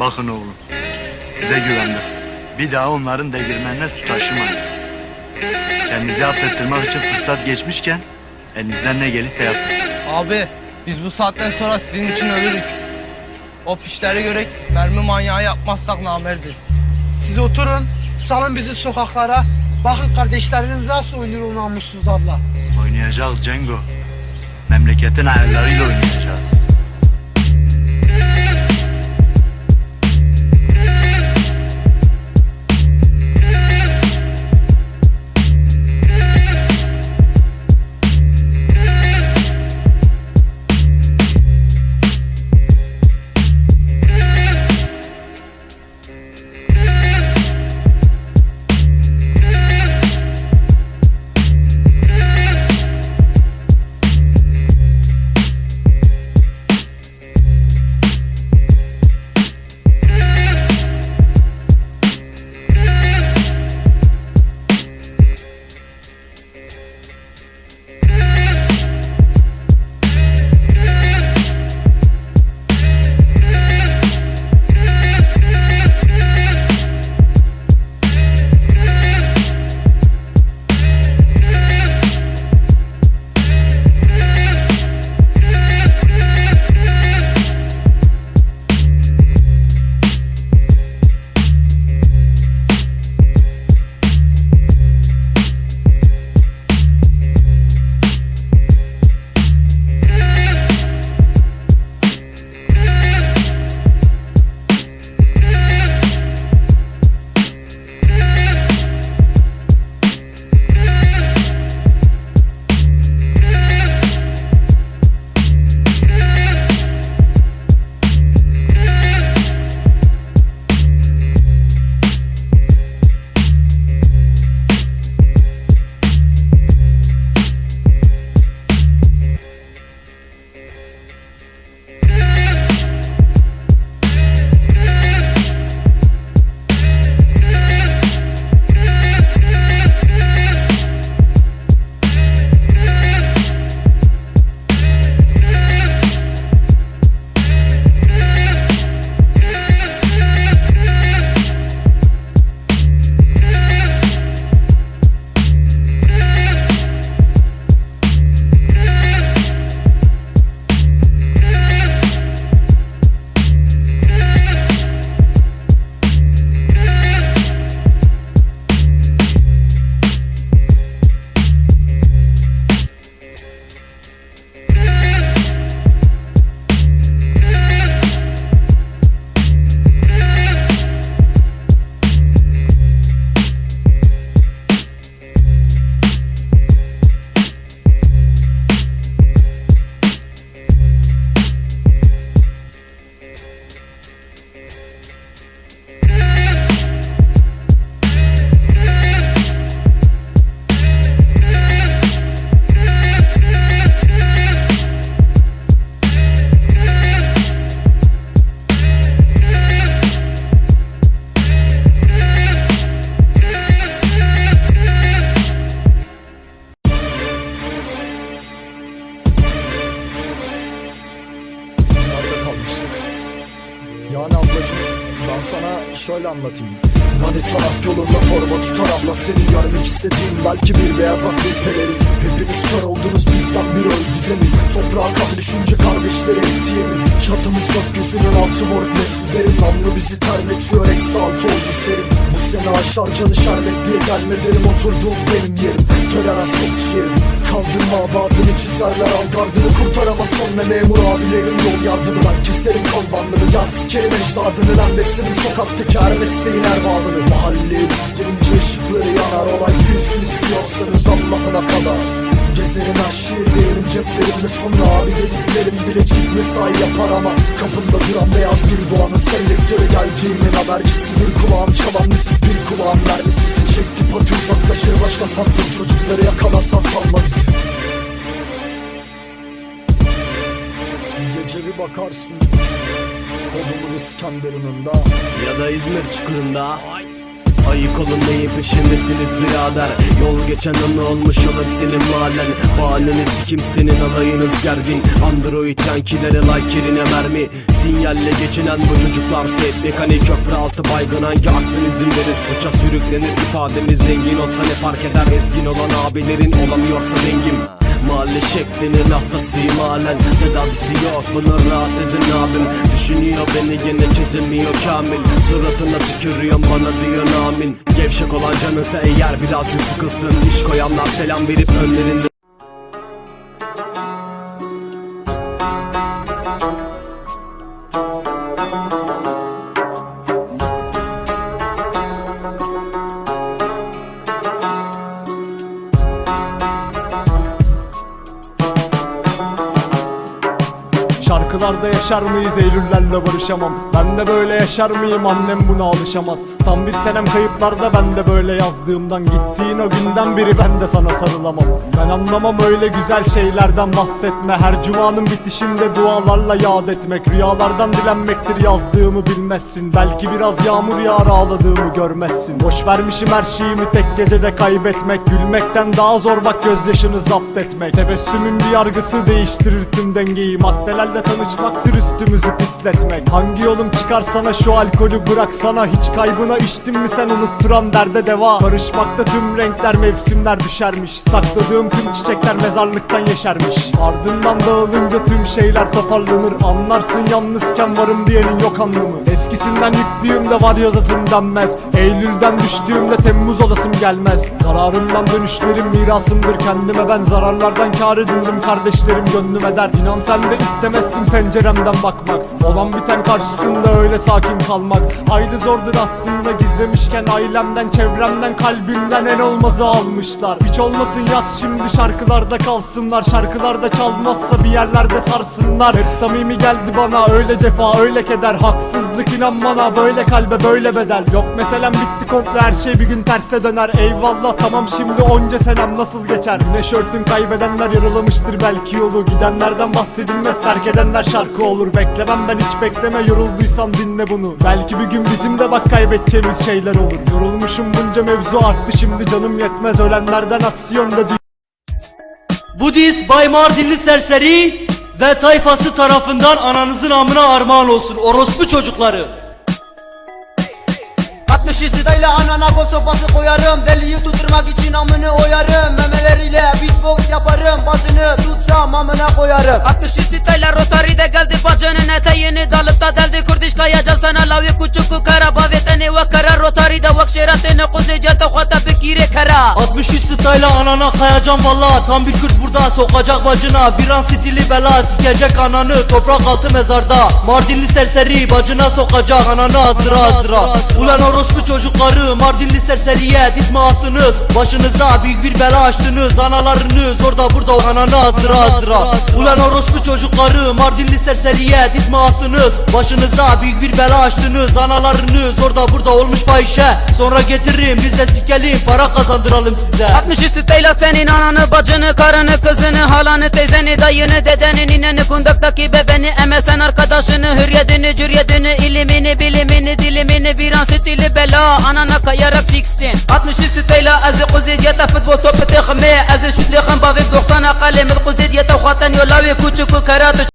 Bakın oğlum, size güvendik. Bir daha onların değirmenine su taşımayın. Kendinizi affettirmek için fırsat geçmişken elinizden ne gelirse yapın. Abi biz bu saatten sonra sizin için ölürük. O pişleri görek mermi manyağı yapmazsak namerdiz. Siz oturun, salın bizi sokaklara. Bakın kardeşleriniz nasıl oynuyor o namussuzlarla. Oynayacağız Cengo. Memleketin ayarlarıyla oynayacağız. Şöyle anlatayım. Manitarak yolunda forma tutar abla Seni görmek istediğim belki bir beyaz at bir pelerin. Hepiniz kör oldunuz bizden bir öldü demin. Toprağa kan düşünce kardeşleri etti yemin Çatımız gökyüzünün altı moruk mevzu. Derin Namlu bizi terletiyor eksi altı oldu serin Bu sene aşar canı şerbetliye gelme derim Oturduğum benim yerim. Tolerans yok yerim Kaldırma abadını çizerler al gardını. Kurtaramaz sonra memur abilerin yol yardımı. Ben keserim kolbanlığını Yar sikerim ecdadını. Lan beslerim sokaktaki her mesleğin erbabını. Mahalleye biz girince ışıkları yanar. Olay büyüsün istiyorsanız Allah'ına kadar Gezerim her şehirdeyim ceplerimde sonra abi dediklerim bile çift mesai yapar ama Kapında duran beyaz bir doğanın selektörü geldiğimin habercisi Bir kulağım çalan müzik bir kulağım mermisisi Çekti pati uzaklaşır. Başka saptır çocukları yakalarsan salma bizi Bir gece bir bakarsın Kodumun İskenderun'unda. Ya da İzmir çukurunda Ayık olun neyin peşindesiniz birader. Yol geçen anı olmuş olur senin mahallen Bahaneniz kimsenin alayınız gergin. Android yankilere like yerine mermi Sinyalle geçinen bu çocuklar set Mekanik köprü altı baygın. Hangi aklın izin verir? Suça sürüklenir. İfademiz zengin olsa ne fark eder? Ezgin olan abilerin olamıyorsa dengim Mahalle şeklinin hastasıyım halen Tedavisi yok bunu rahat edin abim. Düşünüyor beni gene çözemiyor kamil. Suratına tükürüyorum bana diyor amin. Gevşek olan canınsa eğer birazcık sıkılsın. İş koyanlar selam verip önlerinde Şarkılarda yaşar mıyız? Eylüllerle barışamam. Ben de böyle yaşar mıyım? Annem buna alışamaz. Tam bir senem kayıplarda ben de böyle yazdığımdan Gittiğin o günden beri ben de sana sarılamam. Ben anlamam öyle güzel şeylerden bahsetme. Her cumanın bitişinde dualarla yad etmek Rüyalardan dilenmektir. Yazdığımı bilmezsin. Belki biraz yağmur yağar ağladığımı görmezsin. Boş vermişim her şeyimi tek gecede kaybetmek. Gülmekten daha zor bak gözyaşını zapt etmek. Tebessümün bir yargısı değiştirir tüm dengeyi. Maddelerle tanışmaktır üstümüzü pisletmek. Hangi yolum çıkar sana şu alkolü bıraksana. Hiç kaybına içtin mi sen unutturan derde deva. Karışmakta tüm renkler mevsimler düşermiş. Sakladığım tüm çiçekler mezarlıktan yeşermiş. Ardından dağılınca tüm şeyler toparlanır. Anlarsın yalnızken varım diyenin yok anlamı. Eskisinden yüklüyüm de var yazasım denmez. Eylül'den düştüğümde Temmuz olasım gelmez. Zararımdan dönüşlerim mirasımdır kendime. Ben zararlardan kar edindim kardeşlerim gönlüm eder İnan sen de istemezsin penceremden bakmak Olan biten karşısında öyle sakin kalmak. Ayrı zordur aslında gizlemişken Ailemden çevremden kalbimden en olmazı almışlar. Hiç olmasın yaz şimdi şarkılarda kalsınlar. Şarkılarda çalmazsa bir yerlerde sarsınlar. Hep samimi geldi bana öyle cefa öyle keder. Haksızlık inan bana böyle kalbe böyle bedel. Yok meselem bitti komple her şey bir gün terse döner. Eyvallah tamam şimdi onca senem nasıl geçer? Güneş örtün kaybedenler yaralamıştır belki yolu. Gidenlerden bahsedilmez terk edenler şarkı olur Beklemem ben hiç bekleme. Yorulduysam dinle bunu. Belki bir gün bizim de bak kaybedeceğimiz şeyler olur. Yorulmuşum bunca mevzu arttı şimdi canım yetmez. Ölenlerden aksiyon da Budist Bay Mardinli serseri ve tayfası tarafından ananızın amına armağan olsun. Orospu çocukları. 60 sidayla anana gol sopası koyarım. Deliyi tutturmak için amını oyarım. Memeleriyle beatbox yaparım. Başını tutsam amına koyarım. 60 sidayla rotari de geldi bacının eteğini dalıp da deldi. Kurdiş kayacak sana lavi küçük kara Baveteni ve anana kayacağım valla Tam bir Kürt burada sokacak bacına. Bir an stili bela sikecek ananı. Toprak altı mezarda Mardinli serseri bacına sokacak ananı. Hatıra hatıra Ulan orospu çocukları Mardinli serseriye diz mi attınız. Başınıza büyük bir bela açtınız Analarınız orada burada ananı. Hatıra hatıra Ulan orospu çocukları Mardinli serseriye diz mi attınız. Başınıza büyük bir bela açtınız Analarınız orada burada olmuş fahişe. Sonra getirin biz de sikelim para kazandıralım size. 60 sidayla senin ananı bacını karını kızını Halanı teyzeni dayını dedeni nineni kundaktaki bebeni Emesen arkadaşını hürriyetini cürriyetini ilimini bilimini dilimini bir an stili bela anana kayarak siksin. 60 sidayla azı kuzidiyete futbol topu tekme azı şut lekhan bavim 90 kalem kuzidiyete khatan yolavi küçük karatu